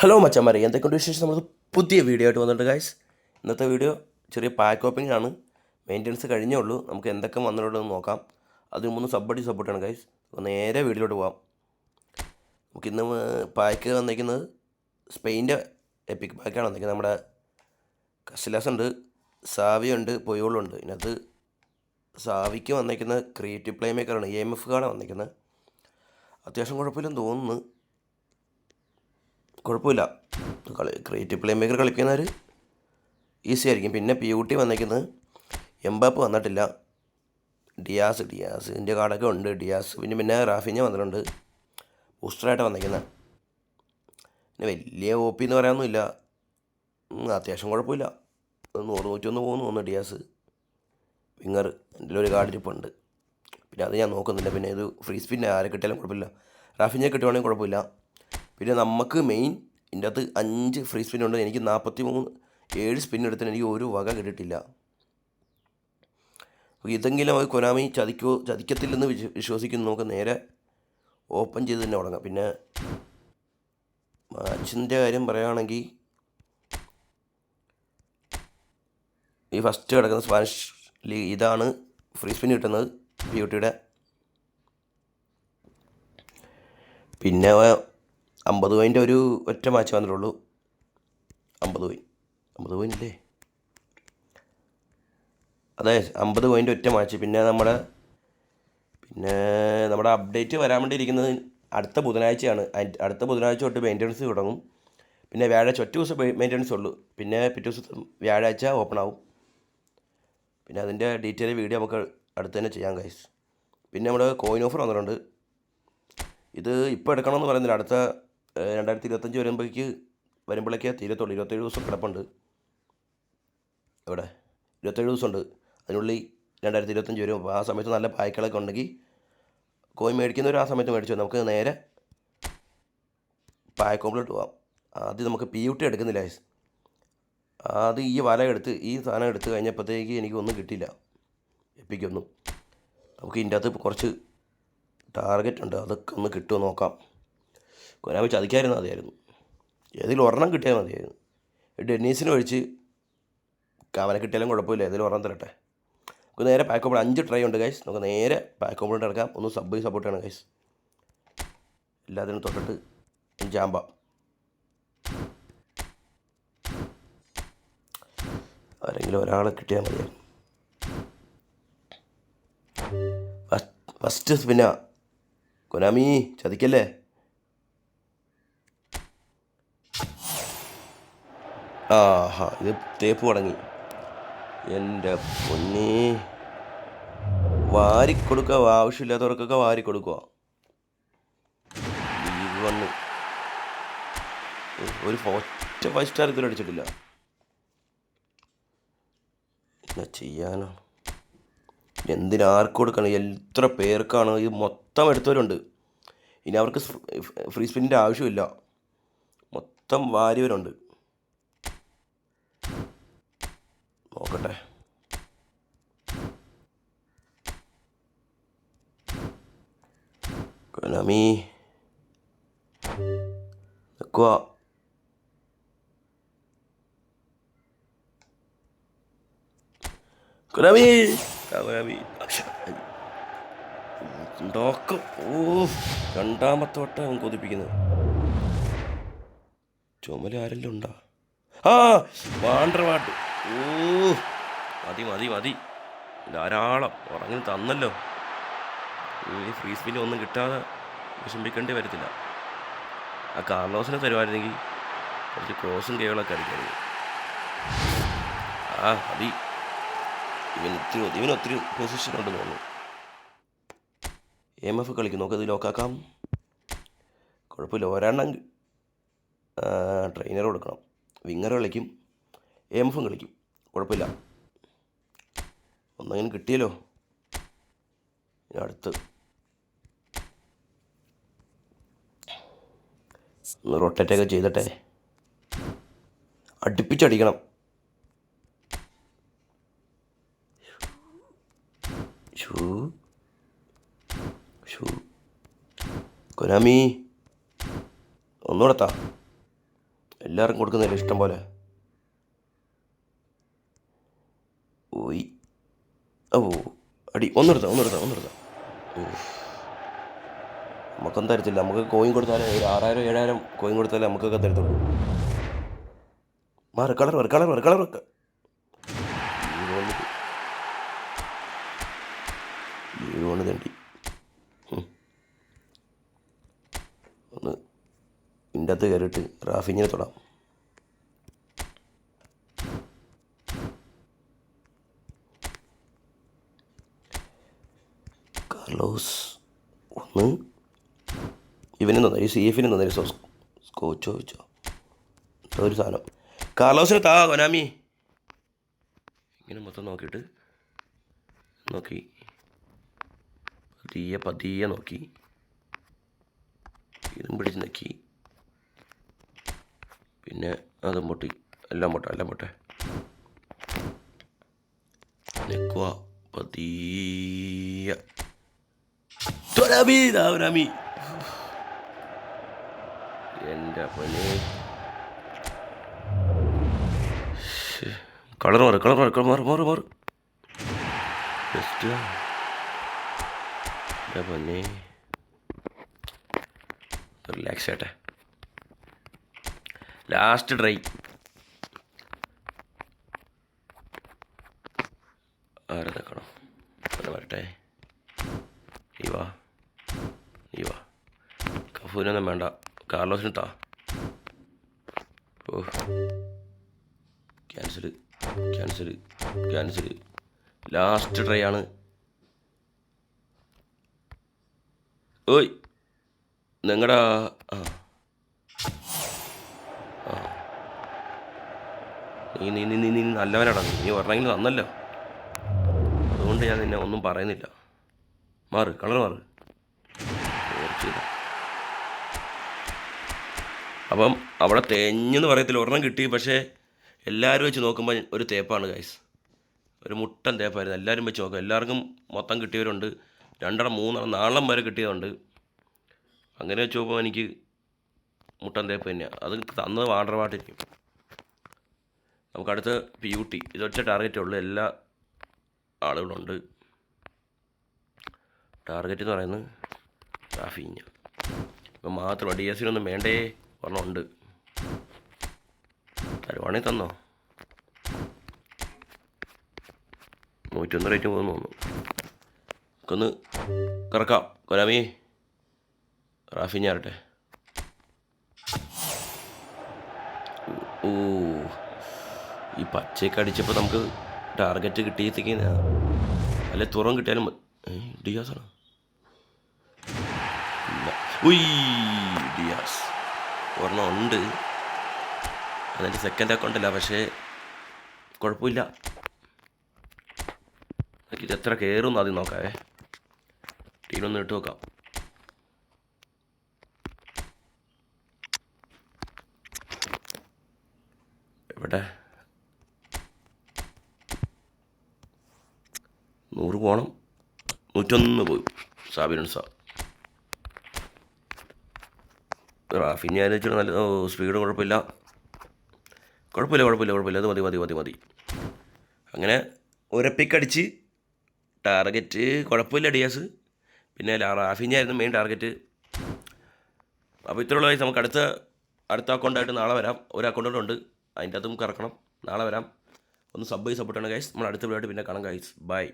Hello മച്ചന്മാരെ. എന്തൊക്കെയുണ്ട് വിശേഷം? നമ്മൾ പുതിയ വീഡിയോ ആയിട്ട് വന്നിട്ടുണ്ട് ഗൈസ് ഇന്നത്തെ വീഡിയോ ചെറിയ പാക്ക് ഓപ്പിംഗ് ആണ്. മെയിന്റനൻസ് കഴിഞ്ഞേ ഉള്ളൂ. നമുക്ക് എന്തൊക്കെ വന്നിട്ടുണ്ടെന്ന് നോക്കാം. അതിന് മൂന്ന് സബ്ബടി സപ്പോർട്ടാണ് ഗൈസ് നേരെ വീഡിയോയിലോട്ട് പോകാം നമുക്ക് ഇന്ന് പാക്ക് വന്നിരിക്കുന്നത് സ്പെയിന്റെ എപ്പിക് പാക്കാണ് വന്നിരിക്കുന്നത്. നമ്മുടെ കസിലാസ് ഉണ്ട് സാവിയുണ്ട് പൊയോളുണ്ട് ഇതിനകത്ത് സാവിക്ക് വന്നിരിക്കുന്ന ക്രിയേറ്റീവ് പ്ലേ മേക്കറാണ് എ എം എഫ് കാർഡാണ് വന്നിരിക്കുന്നത്. അത്യാവശ്യം കുഴപ്പമില്ലെന്ന് തോന്നുന്നു. കുഴപ്പമില്ല. കളി ക്രിയേറ്റീവ് പ്ലേ മേക്കർ കളിക്കുന്നവർ ഈസി ആയിരിക്കും. പിന്നെ പി യു ടി വന്നേക്കുന്നത് എംബാപ്പ് വന്നിട്ടില്ല. Diaz Diaz. ഇതിന്റെ കാർഡൊക്കെ ഉണ്ട്. ഡിയാസ്. പിന്നെ പിന്നെ റാഫിഞ്ഞ വന്നിട്ടുണ്ട്. ബൂസ്റ്ററായിട്ട് വന്നേക്കുന്നത് പിന്നെ വലിയ ഒ പി എന്ന് പറയാനൊന്നുമില്ല. അത്യാവശ്യം കുഴപ്പമില്ല. നൂറ് നൂറ്റൊന്ന് പോകുന്നു ഒന്ന് ഡിയാസ്. വിങ്ങർ എന്റെ ഒരു കാർഡ് ഇരിപ്പുണ്ട്. പിന്നെ അത് ഞാൻ നോക്കുന്നില്ല. പിന്നെ ഇത് ഫ്രീ സ്പിൻ ആരെ കിട്ടിയാലും കുഴപ്പമില്ല. റാഫിഞ്ഞ കിട്ടുവാണെങ്കിൽ കുഴപ്പമില്ല. പിന്നെ നമുക്ക് മെയിൻ ഇതിന്റെ അകത്ത് അഞ്ച് ഫ്രീ സ്പിൻ ഉണ്ട് എനിക്ക് നാൽപ്പത്തി മൂന്ന് ഏഴ് സ്പിൻ എടുത്തിന് എനിക്ക് ഒരു വക കിട്ടിയിട്ടില്ല. ഇതെങ്കിലും അത് കൊനാമി ചതിക്കോ ചതിക്കത്തില്ലെന്ന് വിശ്വ വിശ്വസിക്കുന്നു. നമുക്ക് നേരെ ഓപ്പൺ ചെയ്ത് തന്നെ തുടങ്ങാം. പിന്നെ മാച്ചിന്റെ കാര്യം പറയുകയാണെങ്കിൽ ഈ ഫസ്റ്റ് കിടക്കുന്ന സ്പാനിഷ് ലീഗ് ഇതാണ് ഫ്രീ സ്പിൻ കിട്ടുന്നത് ബ്യൂട്ടിയുടെ പിന്നെ അമ്പത് പോയിന്റ് ഒരു ഒറ്റ മാച്ച് വന്നിട്ടുള്ളൂ അമ്പത് പോയിന്റ് അമ്പത് പോയിന്റ് അല്ലേ അതെ അമ്പത് പോയിന്റ് ഒറ്റ മാച്ച് പിന്നെ നമ്മുടെ പിന്നെ നമ്മുടെ അപ്ഡേറ്റ് വരാൻ വേണ്ടിയിരിക്കുന്നത് അടുത്ത ബുധനാഴ്ചയാണ്. അടുത്ത ബുധനാഴ്ച തൊട്ട് മെയിന്റനൻസ് തുടങ്ങും. പിന്നെ വ്യാഴാഴ്ച ഒറ്റ ദിവസം മെയിന്റനൻസ് ഉള്ളൂ. പിന്നെ പിറ്റേ ദിവസം വ്യാഴാഴ്ച ഓപ്പൺ ആവും. പിന്നെ അതിന്റെ ഡീറ്റെയിൽ വീഡിയോ നമുക്ക് അടുത്ത് തന്നെ ചെയ്യാം കൈസ് പിന്നെ നമ്മുടെ കോയിൻ ഓഫർ വന്നിട്ടുണ്ട്. ഇത് ഇപ്പോൾ എടുക്കണമെന്ന് പറയുന്നില്ല. അടുത്ത രണ്ടായിരത്തി ഇരുപത്തഞ്ച് വരുമ്പോഴേക്ക് വരുമ്പോഴേക്കേ തീരത്തുള്ളൂ ഇരുപത്തേഴ് ദിവസം കിടപ്പുണ്ട്. ഇവിടെ ഇരുപത്തേഴ് ദിവസമുണ്ട്. അതിനുള്ളിൽ രണ്ടായിരത്തി ഇരുപത്തഞ്ച് വരും. അപ്പോൾ ആ സമയത്ത് നല്ല പായ്ക്കളൊക്കെ ഉണ്ടെങ്കിൽ കോയി മേടിക്കുന്നവർ ആ സമയത്ത് മേടിച്ചു നമുക്ക് നേരെ പായക്കോമ്പിലോട്ട് പോവാം. ആദ്യം നമുക്ക് പി യു ടി എടുക്കുന്നില്ല ആദ്യം ഈ വല എടുത്ത് ഈ സാധനം എടുത്ത് കഴിഞ്ഞപ്പോഴത്തേക്ക് എനിക്കൊന്നും കിട്ടിയില്ല. എപ്പിക്കൊന്നും. നമുക്ക് ഇതിന്റെ അകത്ത് കുറച്ച് ടാർഗറ്റ് ഉണ്ട്. അതൊക്കെ ഒന്ന് കിട്ടുമോ നോക്കാം. കൊനാമി ചതിക്കായിരുന്നു മതിയായിരുന്നു. ഏതെങ്കിലും ഒരെണ്ണം കിട്ടിയാൽ മതിയായിരുന്നു. ഡെന്നീസിന് ഒഴിച്ച് അവനെ കിട്ടിയാലും കുഴപ്പമില്ല. ഏതെങ്കിലും ഒരെണ്ണം തരട്ടെ. നമുക്ക് നേരെ പാക്ക് ഓപ്പൺ അഞ്ച് ട്രൈ ഉണ്ട് ഗൈസ് നമുക്ക് നേരെ പാക്ക് ഓപ്പൺ ഇറക്കാം ഒന്ന് സബ് സപ്പോർട്ട് ചെയ്യണം ഗൈസ് എല്ലാത്തിനും തൊട്ടിട്ട് ജാമ്പ ആരെങ്കിലും ഒരാളെ കിട്ടിയാൽ മതിയായിരുന്നു. First സ്പിന്ന Konami ചതിക്കല്ലേ? ആഹാ ഇത് തേപ്പ് മടങ്ങി. എന്റെ പൊന്നി. വാരിക്കൊടുക്കുക ആവശ്യമില്ലാത്തവർക്കൊക്കെ വാരിക്കൊടുക്കുക. വന്ന്. ഒരു ഒറ്റ ഫൈവ് സ്റ്റാർ ഇതിൽ അടിച്ചിട്ടില്ല. എന്നാ ചെയ്യാനാണ് എന്തിനാർക്ക് കൊടുക്കണം? എത്ര പേർക്കാണ്? ഇത് മൊത്തം എടുത്തവരുണ്ട്. ഇനി അവർക്ക് ഫ്രീ സ്പിന്നിന്റെ ആവശ്യമില്ല. മൊത്തം വാരിയവരുണ്ട്. നോക്കട്ടെ. കൊനമി. കൊനമി. രണ്ടാമത്തെ വട്ടം അവൻ കൊതിപ്പിക്കുന്നത് ചുമല ആരെല്ലാം ഉണ്ടാ? ആ വാണ്ടർ വാട്ട് ഓ മതി മതി മതി. ധാരാളം. ഉറങ്ങി തന്നല്ലോ. ഈ ഫ്രീ സ്പിൻ ഒന്നും കിട്ടാതെ വിഷമിക്കേണ്ടി വരത്തില്ല. ആ കാർലോസിനെ തരുമായിരുന്നെങ്കിൽ കുറച്ച് ക്രോസും കേവലൊക്കെ അടിക്കായിരുന്നു ആ മതി. ഇവൻ ഒത്തിരി ഇവൻ പൊസിഷൻ ഉണ്ടെന്ന് തോന്നുന്നു. എം എഫ് കളിക്കും നോക്കത് ലോക്കാക്കാം കുഴപ്പമില്ല ഒരെണ്ണം ട്രെയിനർ കൊടുക്കണം. വിങ്ങർ കളിക്കും. എം എഫും കളിക്കും. കുഴപ്പമില്ല. ഒന്നങ്ങനെ കിട്ടിയല്ലോ. അടുത്ത്. ഒന്ന് റൊട്ടേറ്റൊക്കെ ചെയ്തിട്ടെ. അടുപ്പിച്ചടിക്കണം. ഷൂ ഷൂ കൊനാമി. ഒന്നുകൂടെ താ. എല്ലാവർക്കും കൊടുക്കുന്നില്ല ഇഷ്ടം പോലെ? ഓയ് ഓ അടി ഒന്നെടുത്താം ഒന്നെടുത്താം ഒന്നെടുത്താം. നമുക്കൊന്നും തരത്തില്ല. നമുക്ക് കോയിൻ കൊടുത്താലേ ഒരു ആറായിരം ഏഴായിരം കോയിൻ കൊടുത്താലേ നമുക്കൊക്കെ തരത്തുള്ളൂ. മാറി കളർ വരെ കളർ വരെ കളർ തണ്ടി. ഒന്ന് ഇതിന്റെ അകത്ത് കയറിയിട്ട് റാഫിങ്ങിനെ തൊടാം കാർലോസ് ഒന്ന് ഇവന് തന്നെ ഈ സി എഫിന് തന്നെ സോ സ്കോച്ചോ വെച്ചോ ഒരു സാധനം. കാർലോസിന് താ കൊനാമി ഇങ്ങനെ മൊത്തം നോക്കിയിട്ട് നോക്കി. പതിയെ പതിയെ നോക്കി. ഇതും പിടിച്ച് നോക്കി. പിന്നെ അതും പൊട്ടി. എല്ലാം പൊട്ടെ എല്ലാം പൊട്ടെ. നിൽക്കുക പതിയ. തൊരാമി രാമി എന്റെ പണി കളർ മാറ് കളർ മാറ് കളർ മാറ് മാറ് മാറ്. ബെസ്റ്റ് എന്റെ പൊന്നെ. റിലാക്സ് ആട്ടെ ലാസ്റ്റ് ട്രൈ ആരെ നിൽക്കണം അത് വരട്ടെ. ഈ വാ. ഈ വാ. കഫൂനൊന്നും വേണ്ട. കാർലോസിന് ഓ. Cancel cancel cancel last try ആണ്. ഓയ്. നിങ്ങളുടെ ആ. നീ നീ നീ നീ നീ നല്ലവനാടാ നീ. പറഞ്ഞെങ്കിൽ നന്നല്ലോ. അതുകൊണ്ട് ഞാൻ നിന്നെ ഒന്നും പറയുന്നില്ല. മാറ് കളർ മാറ്. ഓർച്ചില്ല അപ്പം അവിടെ തേഞ്ഞെന്ന് പറയത്തില്ല. ഒരെണ്ണം കിട്ടി പക്ഷേ എല്ലാവരും വെച്ച് നോക്കുമ്പോൾ ഒരു തേപ്പാണ് ഗൈസ് ഒരു മുട്ടൻ തേപ്പായിരുന്നു. എല്ലാവരും വെച്ച് നോക്കാം. എല്ലാവർക്കും മൊത്തം കിട്ടിയവരുണ്ട്. രണ്ടെണ്ണം മൂന്നെണ്ണം നാലെണ്ണം വരെ കിട്ടിയതുണ്ട് അങ്ങനെ വെച്ച് നോക്കുമ്പോൾ എനിക്ക് മുട്ടൻ തേപ്പ് തന്നെയാണ് അത് തന്നത് വാണ്ടർവാട്ടിരിക്കും നമുക്ക് അടുത്ത പി യു ടി ഇതൊറ്റ ടാർഗറ്റേ ഉള്ളൂ. എല്ലാ ആളുകളുണ്ട്. ടാർഗറ്റ് എന്ന് പറയുന്നത് ട്രാഫിങ് ഇപ്പം മാത്രം ഡി എസ് സിനൊന്നും വേണ്ടേ? ഒരെണ്ണം ഉണ്ട് തരുവാണെങ്കിൽ തന്നോ? നൂറ്റൊന്ന് റേറ്റ് പോകുന്നു തോന്നുന്നു. നമുക്കൊന്ന് കറക്കാം. കൊലാമി റാഫി ഞാറട്ടെ ഓ ഈ പച്ചയൊക്കെ അടിച്ചപ്പോൾ നമുക്ക് ടാർഗറ്റ് കിട്ടിയത്തേക്ക് അല്ലെ തുറം കിട്ടിയാലും ഡിയാസാണ്? ഇല്ല. ഡിയാസ്. ഒരെണ്ണം ഉണ്ട്. അതെന്റെ സെക്കൻഡ് അക്കൗണ്ടല്ല പക്ഷേ കുഴപ്പമില്ല. ഇത് എത്ര കയറും ആദ്യം നോക്കാവേ. ടീനൊന്ന് ഇട്ട് നോക്കാം. എവിടെ? നൂറ് പോകണം നൂറ്റൊന്ന് പോയി സാബിനുൺ സാ റാഫി ഞാൻ വെച്ചിട്ട് നല്ല സ്പീഡ് കുഴപ്പമില്ല. കുഴപ്പമില്ല കുഴപ്പമില്ല കുഴപ്പമില്ല. അത് മതി മതി മതി മതി. അങ്ങനെ ഒരപ്പിക്കടിച്ച് ടാർഗറ്റ് കുഴപ്പമില്ല ഡിയാസ്. പിന്നെ റാഫിഞ്ഞായിരുന്നു മെയിൻ ടാർഗറ്റ്. അപ്പോൾ ഇത്രയുള്ള വയസ്സ് നമുക്ക് അടുത്ത അടുത്ത അക്കൗണ്ടായിട്ട് നാളെ വരാം. ഒരു അക്കൗണ്ട് ഉണ്ട്. അതിന്റെ അതും കറക്കണം. നാളെ വരാം. ഒന്ന് സബ് സപ്പോർട്ടാണ് ഗൈസ് നമ്മൾ അടുത്ത വീഡിയോ പിന്നെ കാണാം ഗൈസ് ബൈ